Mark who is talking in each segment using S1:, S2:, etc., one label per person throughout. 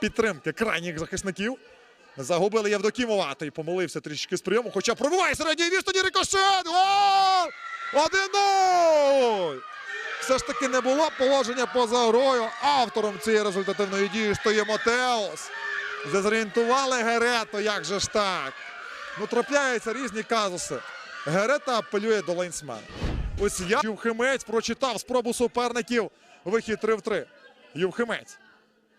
S1: підтримки крайніх захисників. Загубили Євдокімова, той помилився трішки з прийому, хоча пробиває середній відстані рикошет! Гол! 1-0! Все ж таки не було положення поза грою. Автором цієї результативної дії стає Мотеус. Дезорієнтували Герето, як же ж так? Ну, трапляються різні казуси. Герета апелює до лайнсмена. Ось я Ювхимець прочитав спробу суперників. Вихід 3 в 3. Ювхимець.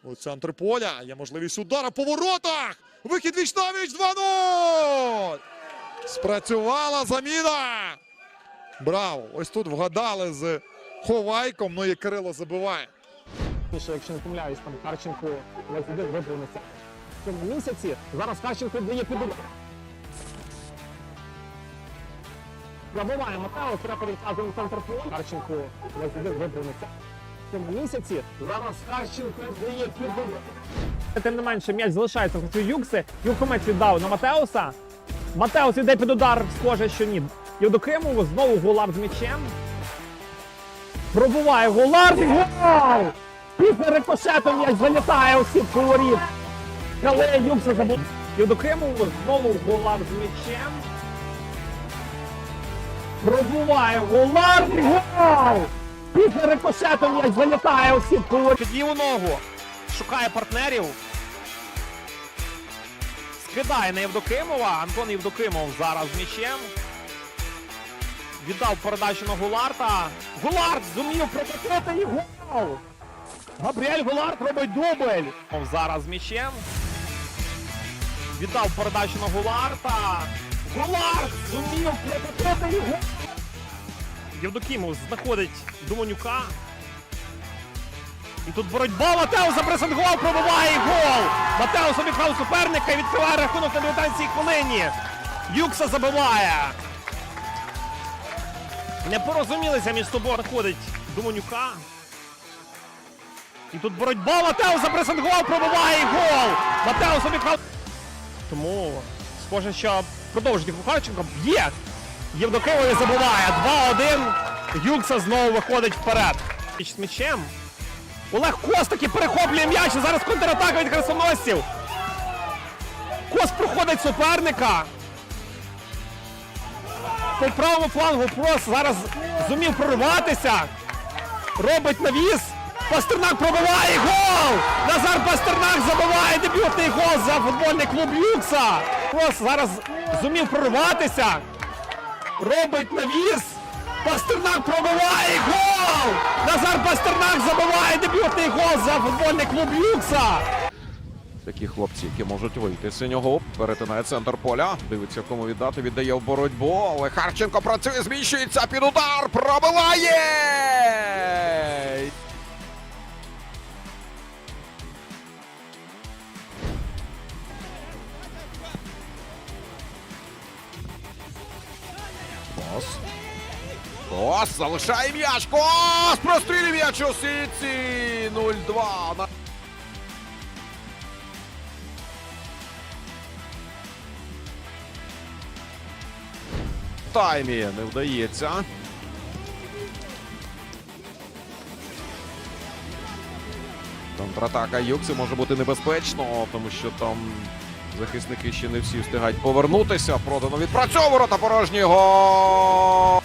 S1: У центрі поля є можливість удара по воротах. Вихід віч на віч 2-0. Спрацювала заміна. Браво! Ось тут вгадали з Ховайком. Ну і Кирило забиває.
S2: Якщо не помиляюсь, там Харченко 21 виповнився в цьому місяці. Зараз Харченко дає під удар. Пробиває Матео, треба переказуємо центр поля. Харченко 21 виповнився місяці. Тим не менше, м'яч залишається в Юкси. Юхомець віддав на Матеуса. Матеус йде під удар, схоже, що ні. Євдокимову знову Гулар з м'ячем. Пробуває Гулар. Гол! Після рикошету м'яч залітає у сітку воріт. Але Юкса забув. Євдокимову знову Гулар з м'ячем. Пробуває Гулар. Гол! Після рикошету м'яч залітає у сітку воріт. Під ногу. Шукає партнерів. Скидає на Євдокимова. Антон Євдокимов зараз з м'ячем. Віддав передачу на Гуларта. Гуларт зумів прокотити і гол! Габріель Гуларт робить дубль. Зараз з м'ячем. Віддав передачу на Гуларта. Гуларт зумів прокотити і гол! Євдокімов знаходить Думанюка. І тут боротьба Матеус за пресингол пробиває і гол. Матеус обіграв суперника і відкриває рахунок на 19-й хвилині. Юкса забиває. Не порозумілися між собою знаходить Думанюка. І тут боротьба Матеус за пресингол пробиває і гол. Матеус обіграв. Тому схоже, що продовжить Харченко. Б'є. Євдокимові забиває. 2-1. Юкса знову виходить вперед. З м'ячем. Олег Кос таки перехоплює м'яч. Зараз контратака від хрестоносців. Кос проходить суперника. По правому флангу Прос зараз зумів прориватися. Робить навіс. Пастернак пробиває гол! Назар Пастернак забиває дебютний гол за футбольний клуб Юкса. Прос зараз зумів прориватися. Робить навіс. Пастернак пробиває гол! Назар Пастернак забиває дебютний гол за футбольний клуб Юкса.
S3: Такі хлопці, які можуть вийти з синього, перетинає центр поля. Дивиться, кому віддати, віддає в боротьбу. Але Харченко працює, зміщується під удар. Пробиває! Кос. Кос залишає м'яч. Кос! Прострілює м'яч у сітці. 0-2. На- таймі не вдається. Контратака Юкси може бути небезпечно, тому що там захисники ще не всі встигають повернутися. Продано відпрацьовувати та порожній гол.